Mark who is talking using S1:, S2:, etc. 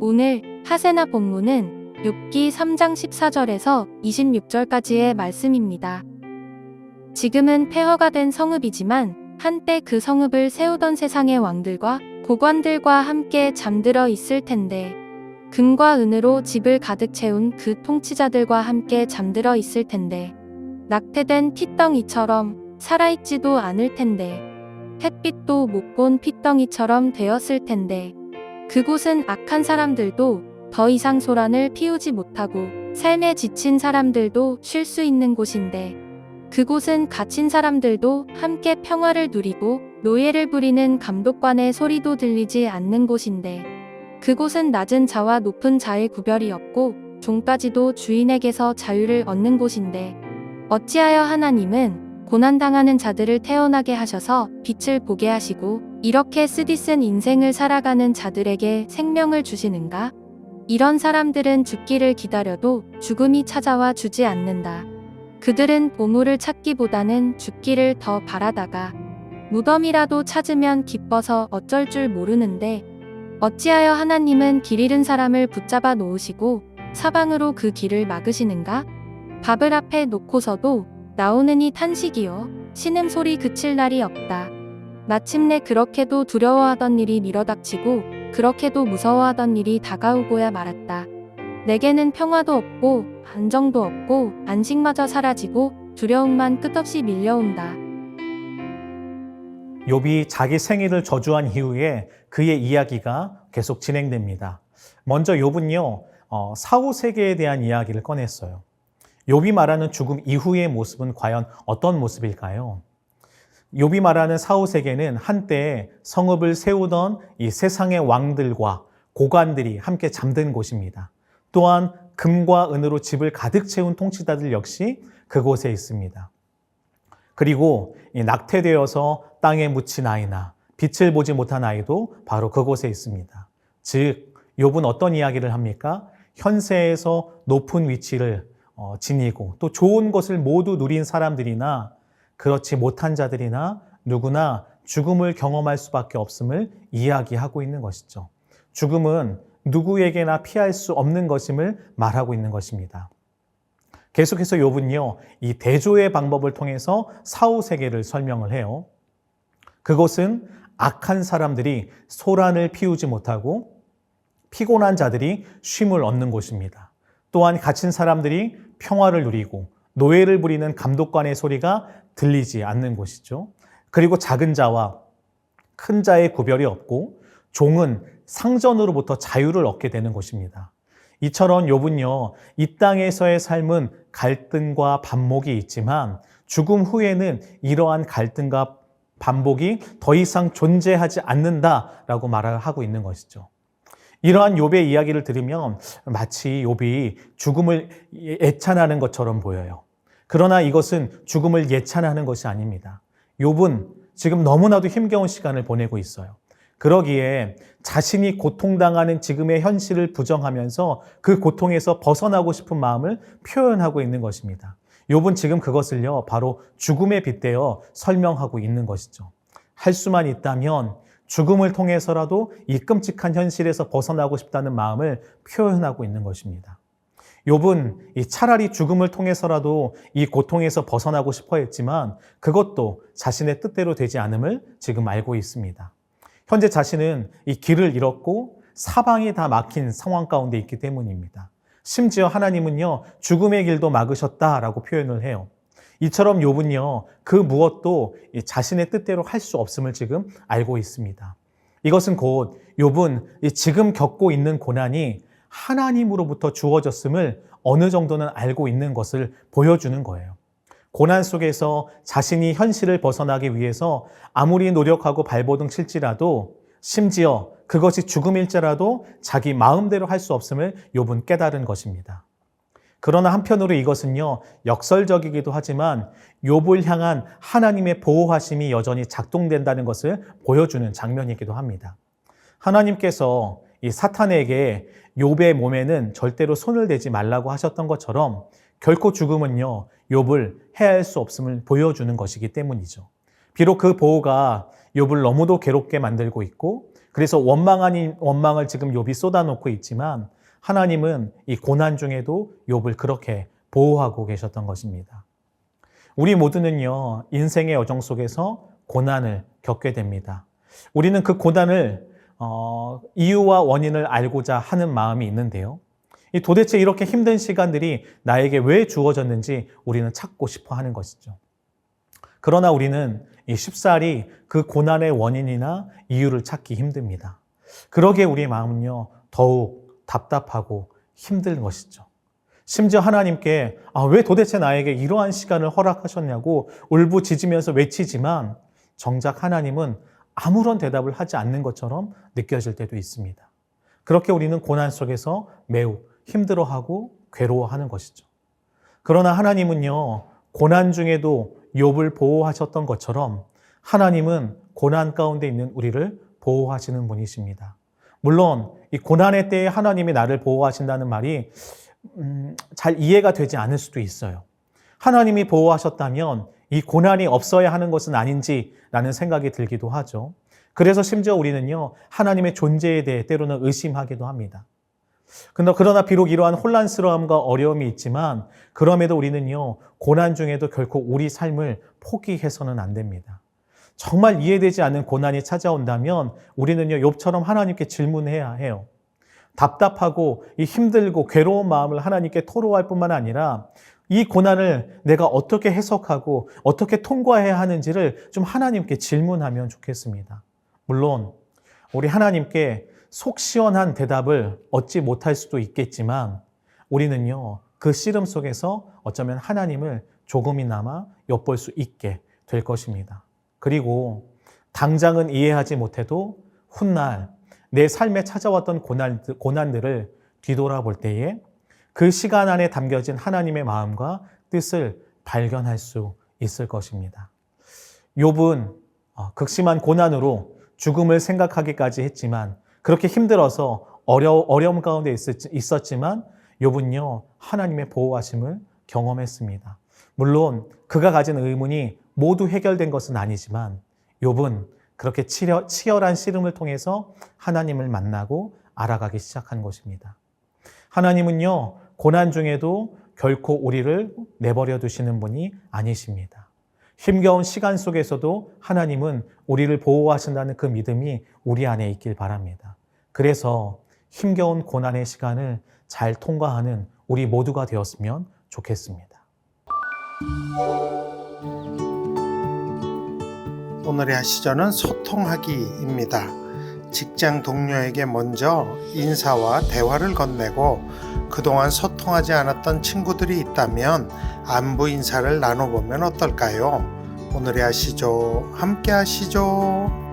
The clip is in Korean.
S1: 오늘 하세나 본문은 욥기 3장 14절에서 26절까지의 말씀입니다. 지금은 폐허가 된 성읍이지만 한때 그 성읍을 세우던 세상의 왕들과 고관들과 함께 잠들어 있을 텐데 금과 은으로 집을 가득 채운 그 통치자들과 함께 잠들어 있을 텐데 낙태된 핏덩이처럼 살아있지도 않을 텐데. 햇빛도 못 본 핏덩이처럼 되었을 텐데. 그곳은 악한 사람들도 더 이상 소란을 피우지 못하고 삶에 지친 사람들도 쉴 수 있는 곳인데. 그곳은 갇힌 사람들도 함께 평화를 누리고 노예를 부리는 감독관의 소리도 들리지 않는 곳인데. 그곳은 낮은 자와 높은 자의 구별이 없고 종까지도 주인에게서 자유를 얻는 곳인데. 어찌하여 하나님은 고난당하는 자들을 태어나게 하셔서 빛을 보게 하시고 이렇게 쓰디쓴 인생을 살아가는 자들에게 생명을 주시는가? 이런 사람들은 죽기를 기다려도 죽음이 찾아와 주지 않는다. 그들은 보물을 찾기보다는 죽기를 더 바라다가 무덤이라도 찾으면 기뻐서 어쩔 줄 모르는데 어찌하여 하나님은 길 잃은 사람을 붙잡아 놓으시고 사방으로 그 길을 막으시는가? 밥을 앞에 놓고서도 나오느니 탄식이요. 신음 소리 그칠 날이 없다. 마침내 그렇게도 두려워하던 일이 밀어닥치고 그렇게도 무서워하던 일이 다가오고야 말았다. 내게는 평화도 없고 안정도 없고 안식마저 사라지고 두려움만 끝없이 밀려온다.
S2: 욥이 자기 생일을 저주한 이후에 그의 이야기가 계속 진행됩니다. 먼저 욥은요 어, 사후 세계에 대한 이야기를 꺼냈어요. 욥이 말하는 죽음 이후의 모습은 과연 어떤 모습일까요? 욥이 말하는 사후 세계는 한때 성읍을 세우던 이 세상의 왕들과 고관들이 함께 잠든 곳입니다. 또한 금과 은으로 집을 가득 채운 통치자들 역시 그곳에 있습니다. 그리고 이 낙태되어서 땅에 묻힌 아이나 빛을 보지 못한 아이도 바로 그곳에 있습니다. 즉, 욥은 어떤 이야기를 합니까? 현세에서 높은 위치를 어, 지니고 또 좋은 것을 모두 누린 사람들이나 그렇지 못한 자들이나 누구나 죽음을 경험할 수밖에 없음을 이야기하고 있는 것이죠. 죽음은 누구에게나 피할 수 없는 것임을 말하고 있는 것입니다. 계속해서 욥은요, 이 대조의 방법을 통해서 사후 세계를 설명을 해요. 그것은 악한 사람들이 소란을 피우지 못하고 피곤한 자들이 쉼을 얻는 곳입니다. 또한 갇힌 사람들이 평화를 누리고 노예를 부리는 감독관의 소리가 들리지 않는 곳이죠. 그리고 작은 자와 큰 자의 구별이 없고 종은 상전으로부터 자유를 얻게 되는 곳입니다. 이처럼 욥은요, 이 땅에서의 삶은 갈등과 반목이 있지만 죽음 후에는 이러한 갈등과 반복이 더 이상 존재하지 않는다라고 말을 하고 있는 것이죠. 이러한 욥의 이야기를 들으면 마치 욥이 죽음을 애찬하는 것처럼 보여요. 그러나 이것은 죽음을 예찬하는 것이 아닙니다. 욥은 지금 너무나도 힘겨운 시간을 보내고 있어요. 그러기에 자신이 고통당하는 지금의 현실을 부정하면서 그 고통에서 벗어나고 싶은 마음을 표현하고 있는 것입니다. 욥은 지금 그것을요, 바로 죽음에 빗대어 설명하고 있는 것이죠. 할 수만 있다면 죽음을 통해서라도 이 끔찍한 현실에서 벗어나고 싶다는 마음을 표현하고 있는 것입니다. 욥은 차라리 죽음을 통해서라도 이 고통에서 벗어나고 싶어 했지만 그것도 자신의 뜻대로 되지 않음을 지금 알고 있습니다. 현재 자신은 이 길을 잃었고 사방이 다 막힌 상황 가운데 있기 때문입니다. 심지어 하나님은요, 죽음의 길도 막으셨다라고 표현을 해요. 이처럼 욥은요, 그 무엇도 자신의 뜻대로 할 수 없음을 지금 알고 있습니다. 이것은 곧 욥은 지금 겪고 있는 고난이 하나님으로부터 주어졌음을 어느 정도는 알고 있는 것을 보여주는 거예요. 고난 속에서 자신이 현실을 벗어나기 위해서 아무리 노력하고 발버둥 칠지라도 심지어 그것이 죽음일지라도 자기 마음대로 할 수 없음을 욥은 깨달은 것입니다. 그러나 한편으로 이것은요 역설적이기도 하지만 욥을 향한 하나님의 보호하심이 여전히 작동된다는 것을 보여주는 장면이기도 합니다. 하나님께서 이 사탄에게 욥의 몸에는 절대로 손을 대지 말라고 하셨던 것처럼 결코 죽음은요 욥을 해할 수 없음을 보여주는 것이기 때문이죠. 비록 그 보호가 욥을 너무도 괴롭게 만들고 있고 그래서 원망 아닌 원망을 지금 욥이 쏟아놓고 있지만 하나님은 이 고난 중에도 욥을 그렇게 보호하고 계셨던 것입니다. 우리 모두는요, 인생의 여정 속에서 고난을 겪게 됩니다. 우리는 그 고난을 어, 이유와 원인을 알고자 하는 마음이 있는데요. 이 도대체 이렇게 힘든 시간들이 나에게 왜 주어졌는지 우리는 찾고 싶어 하는 것이죠. 그러나 우리는 이 쉽사리 그 고난의 원인이나 이유를 찾기 힘듭니다. 그러기에 우리의 마음은요, 더욱 답답하고 힘든 것이죠. 심지어 하나님께 아, 왜 도대체 나에게 이러한 시간을 허락하셨냐고 울부짖으면서 외치지만 정작 하나님은 아무런 대답을 하지 않는 것처럼 느껴질 때도 있습니다. 그렇게 우리는 고난 속에서 매우 힘들어하고 괴로워하는 것이죠. 그러나 하나님은요, 고난 중에도 욥을 보호하셨던 것처럼 하나님은 고난 가운데 있는 우리를 보호하시는 분이십니다. 물론 이 고난의 때에 하나님이 나를 보호하신다는 말이 음, 잘 이해가 되지 않을 수도 있어요. 하나님이 보호하셨다면 이 고난이 없어야 하는 것은 아닌지라는 생각이 들기도 하죠. 그래서 심지어 우리는요, 하나님의 존재에 대해 때로는 의심하기도 합니다. 그러나 비록 이러한 혼란스러움과 어려움이 있지만 그럼에도 우리는요, 고난 중에도 결코 우리 삶을 포기해서는 안 됩니다. 정말 이해되지 않는 고난이 찾아온다면 우리는요, 욥처럼 하나님께 질문해야 해요. 답답하고 이 힘들고 괴로운 마음을 하나님께 토로할 뿐만 아니라 이 고난을 내가 어떻게 해석하고 어떻게 통과해야 하는지를 좀 하나님께 질문하면 좋겠습니다. 물론 우리 하나님께 속 시원한 대답을 얻지 못할 수도 있겠지만 우리는요 그 씨름 속에서 어쩌면 하나님을 조금이나마 엿볼 수 있게 될 것입니다. 그리고 당장은 이해하지 못해도 훗날 내 삶에 찾아왔던 고난, 고난들을 뒤돌아볼 때에 그 시간 안에 담겨진 하나님의 마음과 뜻을 발견할 수 있을 것입니다. 욥은 어, 극심한 고난으로 죽음을 생각하기까지 했지만 그렇게 힘들어서 어려, 어려움 가운데 있었지만 욥은요 하나님의 보호하심을 경험했습니다. 물론 그가 가진 의문이 모두 해결된 것은 아니지만 욥은 그렇게 치열, 치열한 씨름을 통해서 하나님을 만나고 알아가기 시작한 것입니다. 하나님은요 고난 중에도 결코 우리를 내버려 두시는 분이 아니십니다. 힘겨운 시간 속에서도 하나님은 우리를 보호하신다는 그 믿음이 우리 안에 있길 바랍니다. 그래서 힘겨운 고난의 시간을 잘 통과하는 우리 모두가 되었으면 좋겠습니다.
S3: 오늘의 하시전은 소통하기입니다. 직장 동료에게 먼저 인사와 대화를 건네고 그동안 소통하지 않았던 친구들이 있다면 안부 인사를 나눠보면 어떨까요? 오늘의 하시죠. 함께 하시죠.